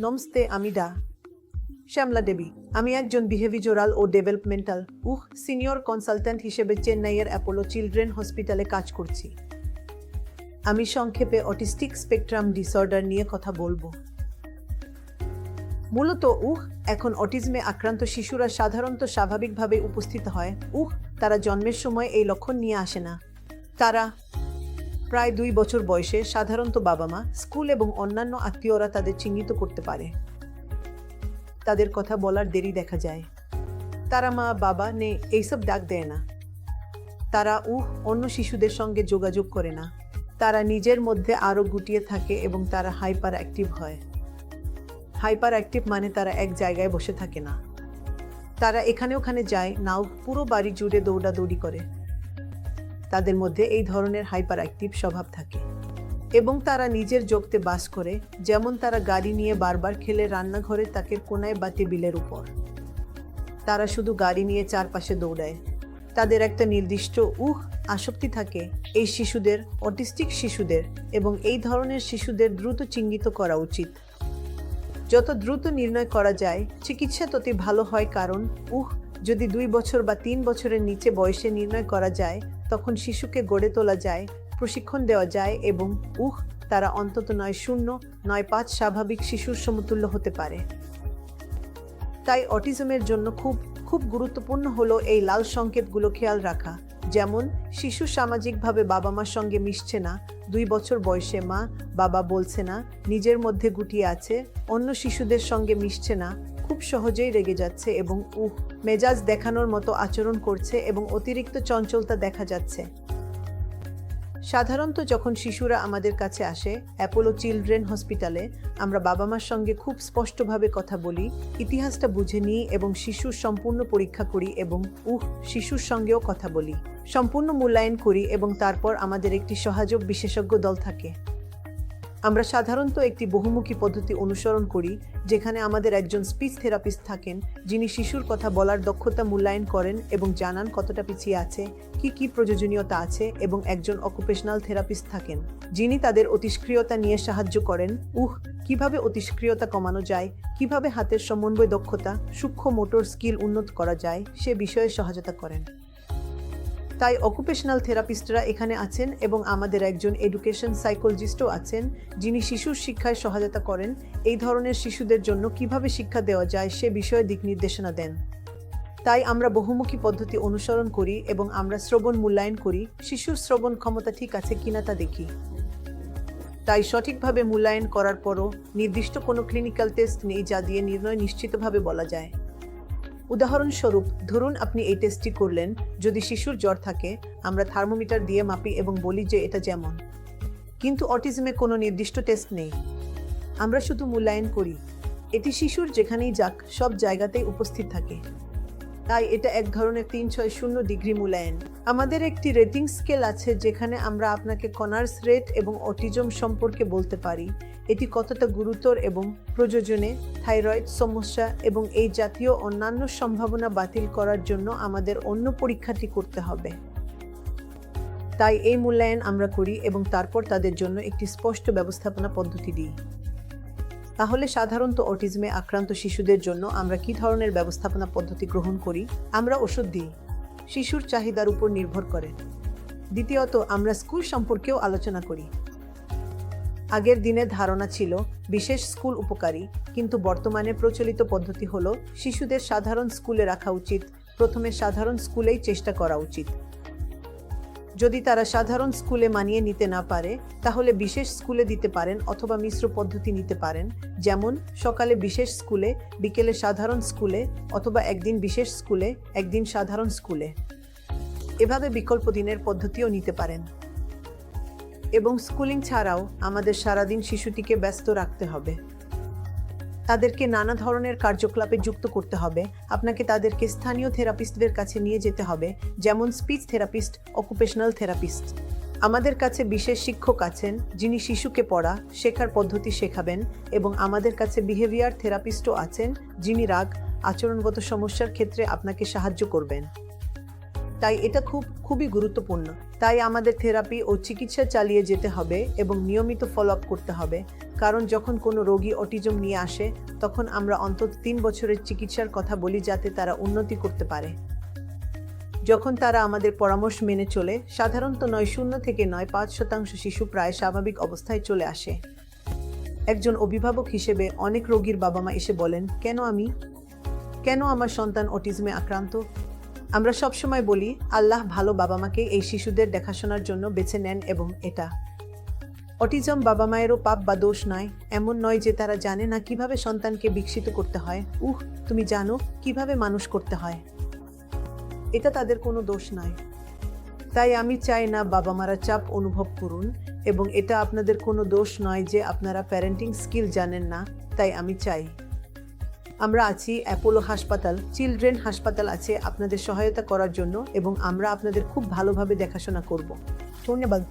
নমস্তে, আমি ডা। শ্যামলা দেবী। আমি একজন বিহেভিজোরাল ও ডেভেলপমেন্টাল উহ সিনিয়র কনসালট্যান্ট হিসেবে চেন্নাইয়ের অ্যাপোলো চিলড্রেন হসপিটালে কাজ করছি। আমি সংক্ষেপে অটিস্টিক স্পেকট্রাম ডিসঅর্ডার নিয়ে কথা বলব। মূলত, উহ, এখন অটিজমে আক্রান্ত শিশুরা সাধারণত স্বাভাবিকভাবে উপস্থিত হয়। উহ, তারা জন্মের সময় এই লক্ষণ নিয়ে আসে না। তারা প্রায় দুই বছর বয়সে সাধারণত বাবা মা, স্কুল এবং অন্যান্য আত্মীয়রা তাদের চিহ্নিত করতে পারে। তাদের কথা বলার দেরি দেখা যায়। তারা মা, বাবা নে এইসব ডাক দেয় না। তারা উহ, অন্য শিশুদের সঙ্গে যোগাযোগ করে না। তারা নিজের মধ্যে আরও গুটিয়ে থাকে এবং তারা হাইপার অ্যাক্টিভ হয়। হাইপার অ্যাক্টিভ মানে তারা এক জায়গায় বসে থাকে না। তারা এখানে ওখানে যায়, নাও পুরো বাড়ি জুড়ে দৌড়াদৌড়ি করে। তাদের মধ্যে এই ধরনের হাইপার অ্যাক্টিভ স্বভাব থাকে। এবং তারা নিজের যোগতে বাস করে, যেমন তারা গাড়ি নিয়ে বারবার খেলে রান্নাঘরে তাকে কোনায় বা টেবিলের উপর। তারা শুধু গাড়ি নিয়ে চারপাশে দৌড়ায়। তাদের একটা নির্দিষ্ট, উহ, আসক্তি থাকে এই শিশুদের, অটিস্টিক শিশুদের, এবং এই ধরনের শিশুদের দ্রুত চিহ্নিত করা উচিত। যত দ্রুত নির্ণয় করা যায়, চিকিৎসা ততই ভালো হয়, কারণ, উহ, যদি দুই বছর বা তিন বছরের নিচে বয়সে নির্ণয় করা যায় তখন শিশুকে গড়ে তোলা যায়, প্রশিক্ষণ দেওয়া যায় এবং উহ, তারা অন্তত নয় শূন্য, নয় পাঁচ স্বাভাবিক শিশুর সমতুল্য হতে পারে। তাই অটিজমের জন্য খুব খুব গুরুত্বপূর্ণ হলো এই লাল সংকেতগুলো খেয়াল রাখা। যেমন, শিশু সামাজিকভাবে বাবা মার সঙ্গে মিশছে না, দুই বছর বয়সে মা, বাবা বলছে না, নিজের মধ্যে গুটিয়ে আছে, অন্য শিশুদের সঙ্গে মিশছে না খুব সহজেই রেগে যাচ্ছে এবং উহ, মেজাজ দেখানোর মতো আচরণ করছে এবং অতিরিক্ত চঞ্চলতা দেখা যাচ্ছে। সাধারণত যখন শিশুরা আমাদের কাছে আসে, অ্যাপোলো চিলড্রেন হসপিটালে, আমরা বাবা মার সঙ্গে খুব স্পষ্টভাবে কথা বলি, ইতিহাসটা বুঝে নিই এবং শিশুর সম্পূর্ণ পরীক্ষা করি এবং উহ, শিশুর সঙ্গেও কথা বলি। সম্পূর্ণ মূল্যায়ন করি এবং তারপর আমাদের একটি সহযোগ বিশেষজ্ঞ দল থাকে। আমরা সাধারণত একটি বহুমুখী পদ্ধতি অনুসরণ করি, যেখানে আমাদের একজন স্পিচ থেরাপিস্ট থাকেন, যিনি শিশুর কথা বলার দক্ষতা মূল্যায়ন করেন এবং জানান কতটা পিছিয়ে আছে, কি কি প্রয়োজনীয়তা আছে এবং একজন অকুপেশনাল থেরাপিস্ট থাকেন, যিনি তাদের অতিষ্ক্রিয়তা নিয়ে সাহায্য করেন, উহ, কীভাবে অতিষ্ক্রিয়তা কমানো যায়, কীভাবে হাতের সমন্বয় দক্ষতা, সূক্ষ্ম মোটর স্কিল উন্নত করা যায়, সে বিষয়ে সহায়তা করেন। তাই অকুপেশনাল থেরাপিস্টরা এখানে আছেন এবং আমাদের একজন এডুকেশন সাইকোলজিস্টও আছেন, যিনি শিশুর শিক্ষায় সহায়তা করেন। এই ধরনের শিশুদের জন্য কীভাবে শিক্ষা দেওয়া যায় সে বিষয়ে দিক নির্দেশনা দেন। তাই আমরা বহুমুখী পদ্ধতি অনুসরণ করি এবং আমরা শ্রবণ মূল্যায়ন করি, শিশুর শ্রবণ ক্ষমতা ঠিক আছে কিনা তা দেখি। তাই সঠিকভাবে মূল্যায়ন করার পরও নির্দিষ্ট কোনো ক্লিনিক্যাল টেস্ট নেই যা দিয়ে নির্ণয় নিশ্চিতভাবে বলা যায়। উদাহরণস্বরূপ, ধরুন আপনি এই টেস্টটি করলেন, যদি শিশুর জ্বর থাকে, আমরা থার্মোমিটার দিয়ে মাপি এবং বলি যে এটা যেমন। কিন্তু অটিজমে কোনো নির্দিষ্ট টেস্ট নেই। আমরা শুধু মূল্যায়ন করি। এটি শিশুর যেখানেই যাক, সব জায়গাতেই উপস্থিত থাকে। তাই এটা এক ধরনের তিন ছয় শূন্য ডিগ্রি মূল্যায়ন। আমাদের একটি রেটিং স্কেল আছে যেখানে আমরা আপনাকে কনার্স রেট এবং অটিজম সম্পর্কে বলতে পারি। এটি কতটা গুরুতর এবং প্রয়োজনে, থাইরয়েড, সমস্যা এবং এই জাতীয় অন্যান্য সম্ভাবনা বাতিল করার জন্য আমাদের অন্য পরীক্ষাটি করতে হবে। তাই এই মূল্যায়ন আমরা করি এবং তারপর তাদের জন্য একটি স্পষ্ট ব্যবস্থাপনা পদ্ধতি দিই। তাহলে সাধারণত অটিজমে আক্রান্ত শিশুদের জন্য আমরা কি ধরনের ব্যবস্থাপনা পদ্ধতি গ্রহণ করি? আমরা ওষুধ দিই। শিশুর চাহিদার উপর নির্ভর করে। দ্বিতীয়ত, আমরা স্কুল সম্পর্কেও আলোচনা করি। আগের দিনে ধারণা ছিল, বিশেষ স্কুল উপকারী, কিন্তু বর্তমানে প্রচলিত পদ্ধতি হল, শিশুদের সাধারণ স্কুলে রাখা উচিত, প্রথমে সাধারণ স্কুলেই চেষ্টা করা উচিত। যদি তারা সাধারণ স্কুলে মানিয়ে নিতে না পারে, তাহলে বিশেষ স্কুলে দিতে পারেন অথবা মিশ্র পদ্ধতি নিতে পারেন। যেমন, সকালে বিশেষ স্কুলে, বিকেলে সাধারণ স্কুলে অথবা একদিন বিশেষ স্কুলে, একদিন সাধারণ স্কুলে। এভাবে বিকল্প দিনের পদ্ধতিও নিতে পারেন। এবং স্কুলিং ছাড়াও আমাদের সারাদিন শিশুটিকে ব্যস্ত রাখতে হবে। তাদেরকে নানা ধরনের কার্যকলাপে যুক্ত করতে হবে। আপনাকে তাদেরকে স্থানীয় থেরাপিস্টদের কাছে নিয়ে যেতে হবে, যেমন স্পিচ থেরাপিস্ট, অকুপেশনাল থেরাপিস্ট। আমাদের কাছে বিশেষ শিক্ষক আছেন, যিনি শিশুকে পড়া, শেখার পদ্ধতি শেখাবেন এবং আমাদের কাছে বিহেভিয়ার থেরাপিস্টও আছেন, যিনি রাগ, আচরণগত সমস্যার ক্ষেত্রে আপনাকে সাহায্য করবেন। তাই এটা খুব, খুবই গুরুত্বপূর্ণ। তাই আমাদের থেরাপি ও চিকিৎসা চালিয়ে যেতে হবে এবং নিয়মিত ফলো আপ করতে হবে। কারণ যখন কোনো রোগী অটিজম নিয়ে আসে, তখন আমরা অন্তত তিন বছরের চিকিৎসার কথা বলি যাতে তারা উন্নতি করতে পারে। যখন তারা আমাদের পরামর্শ মেনে চলে, সাধারণত নয়, শূন্য থেকে নয়, পাঁচ শতাংশ শিশু প্রায় স্বাভাবিক অবস্থায় চলে আসে। একজন অভিভাবক হিসেবে অনেক রোগীর বাবা মা এসে বলেন, কেন আমি? কেন আমার সন্তান অটিজমে আক্রান্ত? আমরা সবসময় বলি, আল্লাহ ভালো বাবা মাকে এই শিশুদের দেখাশোনার জন্য বেছে নেন এবং এটা। অটিজম বাবা মায়েরও পাপ বা দোষ নয়, এমন নয় যে তারা জানে না কীভাবে সন্তানকে বিকশিত করতে হয়। উহ, তুমি জানো কীভাবে মানুষ করতে হয়। এটা তাদের কোনো দোষ নয়। তাই আমি চাই না বাবা মারা চাপ অনুভব করুন এবং এটা আপনাদের কোনো দোষ নয় যে আপনারা প্যারেন্টিং স্কিল জানেন না, তাই আমি চাই। আমরা আছি অ্যাপোলো হাসপাতাল। চিলড্রেন হাসপাতাল আছে আপনাদের সহায়তা করার জন্য এবং আমরা আপনাদের খুব ভালোভাবে দেখাশোনা করব। ধন্যবাদ।